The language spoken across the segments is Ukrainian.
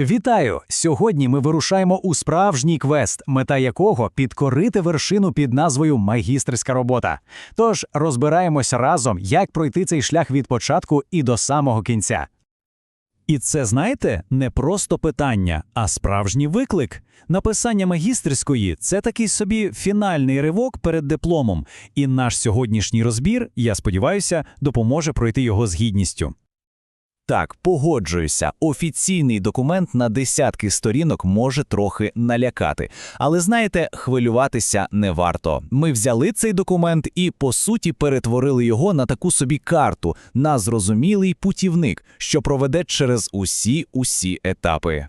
Вітаю! Сьогодні ми вирушаємо у справжній квест, мета якого підкорити вершину під назвою Магістерська робота. Тож розбираємося разом, як пройти цей шлях від початку і до самого кінця. І це, знаєте, не просто питання, а справжній виклик. Написання магістерської це такий собі фінальний ривок перед дипломом, і наш сьогоднішній розбір, я сподіваюся, допоможе пройти його з гідністю. Так, погоджуюся, офіційний документ на десятки сторінок може трохи налякати. Але знаєте, хвилюватися не варто. Ми взяли цей документ і, по суті, перетворили його на таку собі карту, на зрозумілий путівник, що проведе через усі усі етапи.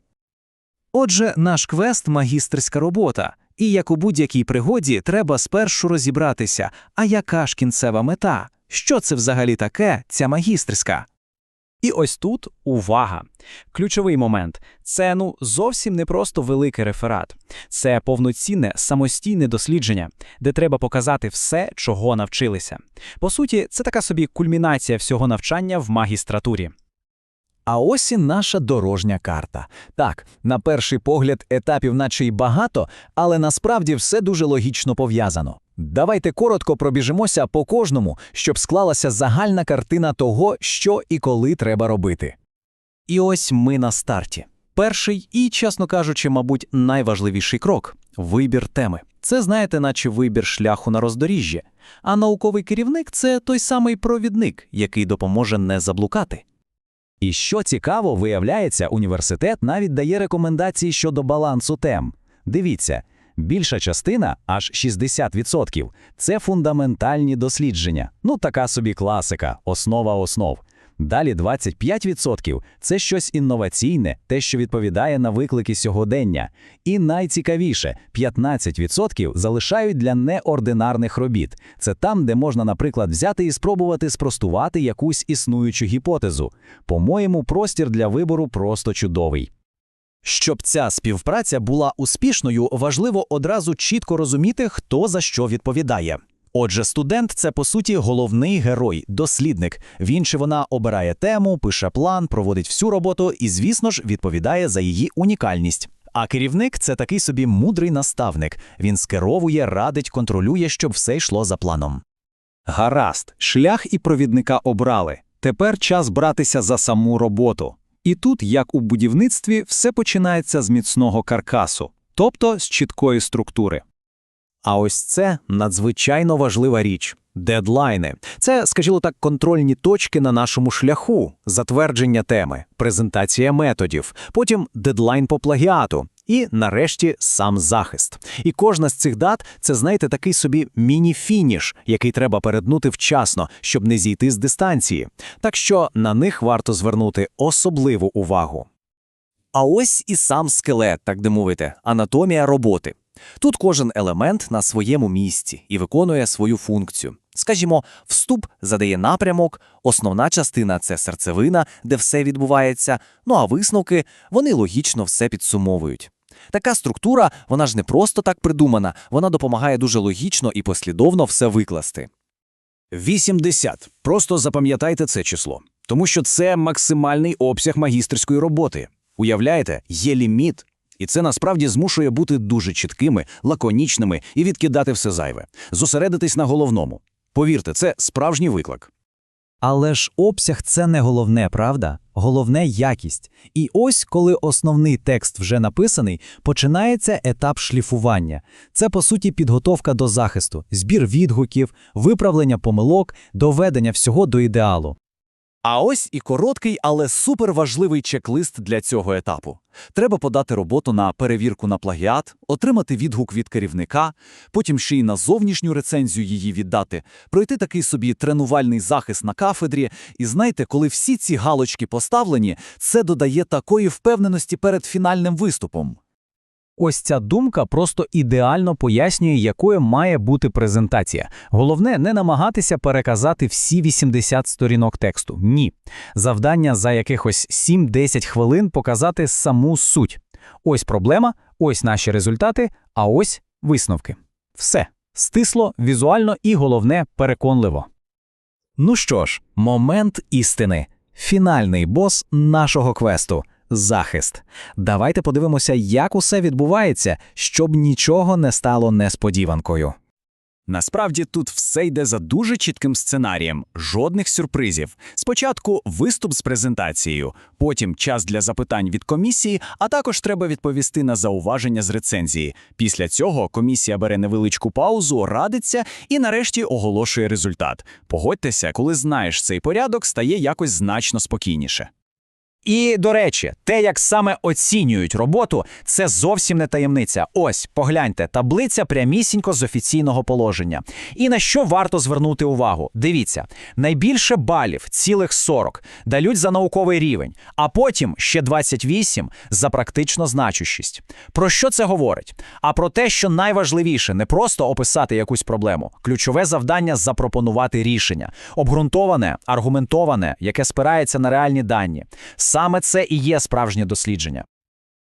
Отже, наш квест магістерська робота. І як у будь-якій пригоді, треба спершу розібратися, а яка ж кінцева мета? Що це взагалі таке, ця магістерська? І ось тут увага. Ключовий момент це ну зовсім не просто великий реферат, це повноцінне самостійне дослідження, де треба показати все, чого навчилися. По суті, це така собі кульмінація всього навчання в магістратурі. А ось і наша дорожня карта. Так, на перший погляд, етапів наче й багато, але насправді все дуже логічно пов'язано. Давайте коротко пробіжимося по кожному, щоб склалася загальна картина того, що і коли треба робити. І ось ми на старті. Перший і, чесно кажучи, мабуть, найважливіший крок вибір теми. Це, знаєте, наче вибір шляху на роздоріжжя. А науковий керівник це той самий провідник, який допоможе не заблукати. І що цікаво, виявляється, університет навіть дає рекомендації щодо балансу тем. Дивіться, більша частина, аж 60%, це фундаментальні дослідження. Ну, така собі класика, основа основ. Далі 25% – це щось інноваційне, те, що відповідає на виклики сьогодення. І найцікавіше – 15% залишають для неординарних робіт. Це там, де можна, наприклад, взяти і спробувати спростувати якусь існуючу гіпотезу. По-моєму, простір для вибору просто чудовий. Щоб ця співпраця була успішною, важливо одразу чітко розуміти, хто за що відповідає. Отже, студент це по суті головний герой, дослідник. Він чи вона обирає тему, пише план, проводить всю роботу і, звісно ж, відповідає за її унікальність. А керівник це такий собі мудрий наставник. Він скеровує, радить, контролює, щоб все йшло за планом. Гаразд, шлях і провідника обрали. Тепер час братися за саму роботу. І тут, як у будівництві, все починається з міцного каркасу, тобто з чіткої структури. А ось це надзвичайно важлива річ. Дедлайни це, скажімо так, контрольні точки на нашому шляху, затвердження теми, презентація методів, потім дедлайн по плагіату, і нарешті сам захист. І кожна з цих дат це, знаєте, такий собі міні-фініш, який треба переднути вчасно, щоб не зійти з дистанції. Так що на них варто звернути особливу увагу. А ось і сам скелет, так де мовити, анатомія роботи. Тут кожен елемент на своєму місці і виконує свою функцію. Скажімо, вступ задає напрямок, основна частина це серцевина, де все відбувається, ну а висновки вони логічно все підсумовують. Така структура, вона ж не просто так придумана, вона допомагає дуже логічно і послідовно все викласти. 80. Просто запам'ятайте це число, тому що це максимальний обсяг магістерської роботи. Уявляєте, є ліміт, і це насправді змушує бути дуже чіткими, лаконічними і відкидати все зайве, зосередитись на головному. Повірте, це справжній виклик. Але ж обсяг це не головне, правда? Головне якість. І ось, коли основний текст вже написаний, починається етап шліфування. Це, по суті, підготовка до захисту, збір відгуків, виправлення помилок, доведення всього до ідеалу. А ось і короткий, але суперважливий чек-лист для цього етапу. Треба подати роботу на перевірку на плагіат, отримати відгук від керівника, потім ще й на зовнішню рецензію її віддати, пройти такий собі тренувальний захист на кафедрі. І знаєте, коли всі ці галочки поставлені, це додає такої впевненості перед фінальним виступом. Ось ця думка просто ідеально пояснює, якою має бути презентація. Головне не намагатися переказати всі 80 сторінок тексту. Ні. Завдання за якихось 7-10 хвилин показати саму суть. Ось проблема, ось наші результати, а ось висновки. Все стисло, візуально і головне переконливо. Ну що ж, момент істини. Фінальний бос нашого квесту захист. Давайте подивимося, як усе відбувається, щоб нічого не стало несподіванкою. Насправді тут все йде за дуже чітким сценарієм, жодних сюрпризів. Спочатку виступ з презентацією, потім час для запитань від комісії, а також треба відповісти на зауваження з рецензії. Після цього комісія бере невеличку паузу, радиться і нарешті оголошує результат. Погодьтеся, коли знаєш цей порядок, стає якось значно спокійніше. І, до речі, те, як саме оцінюють роботу, це зовсім не таємниця. Ось, погляньте, таблиця прямісінько з офіційного положення. І на що варто звернути увагу? Дивіться, найбільше балів, цілих 40, дають за науковий рівень, а потім ще 28 за практично значущість. Про що це говорить? А про те, що найважливіше не просто описати якусь проблему, ключове завдання запропонувати рішення, обґрунтоване, аргументоване, яке спирається на реальні дані. Саме це і є справжнє дослідження.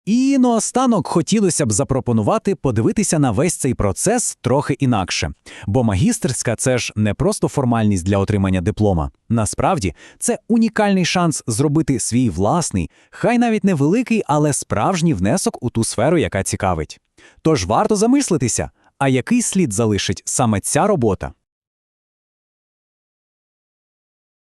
І наостанок хотілося б запропонувати подивитися на весь цей процес трохи інакше. Бо магістерська це ж не просто формальність для отримання диплома. Насправді, це унікальний шанс зробити свій власний, хай навіть невеликий, але справжній внесок у ту сферу, яка цікавить. Тож варто замислитися, а який слід залишить саме ця робота?